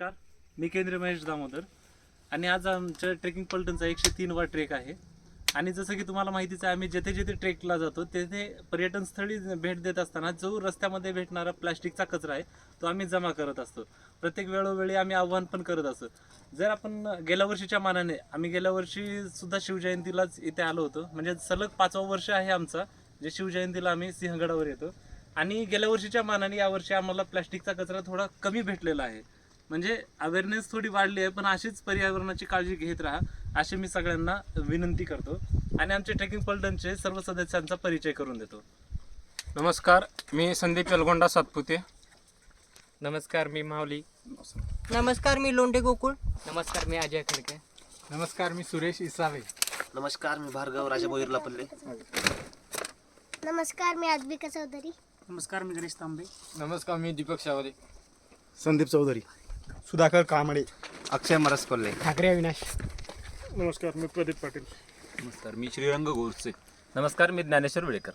नमस्कार. मी केंद्रीय महेश दामोदर. आणि आज आमच्या ट्रेकिंग पलटनचा एकशे तीन वा ट्रेक आहे. आणि जसं की तुम्हाला माहितीच आहे आम्ही जेथे जेथे ट्रेकला जातो तेथे पर्यटन स्थळी भेट देत असताना जो रस्त्यामध्ये भेटणारा प्लास्टिकचा कचरा आहे तो आम्ही जमा करत असतो. प्रत्येक वेळोवेळी आम्ही आव्हान पण करत असतो. जर आपण गेल्या वर्षीच्या मानाने आम्ही गेल्या वर्षी सुद्धा शिवजयंतीलाच इथे आलो होतो. म्हणजे सलग पाचवा वर्ष आहे आमचा जे शिवजयंतीला आम्ही सिंहगडावर येतो. आणि गेल्या वर्षीच्या मानाने यावर्षी आम्हाला प्लास्टिकचा कचरा थोडा कमी भेटलेला आहे. म्हणजे अवेअरनेस थोडी वाढली आहे पण अशीच पर्यावरणाची काळजी घेत राहा अशी मी सगळ्यांना विनंती करतो. आणि आमचे ट्रेकिंग पलटनचे सर्व सदस्यांचा परिचय करून देतो. नमस्कार मी संदीप यलगोंडा सातपुते. नमस्कार मी माऊली. नमस्कार मी लोंढे गोकुळ. नमस्कार मी अजय खडके. नमस्कार मी सुरेश इसावे. नमस्कार मी भार्गव राजा बोईरला पल्ले. नमस्कार मी आद्विका चौधरी. नमस्कार मी गणेश तांबे. नमस्कार मी दीपक शावरे. संदीप चौधरी. सुधाकर कांबळे अक्षय मरस कोल्हे ठाकरे अविनाश. नमस्कार मी प्रदीप पाटील. नमस्कार मी श्रीरंग गोरसे नमस्कार मी ज्ञानेश्वर वेळेकर.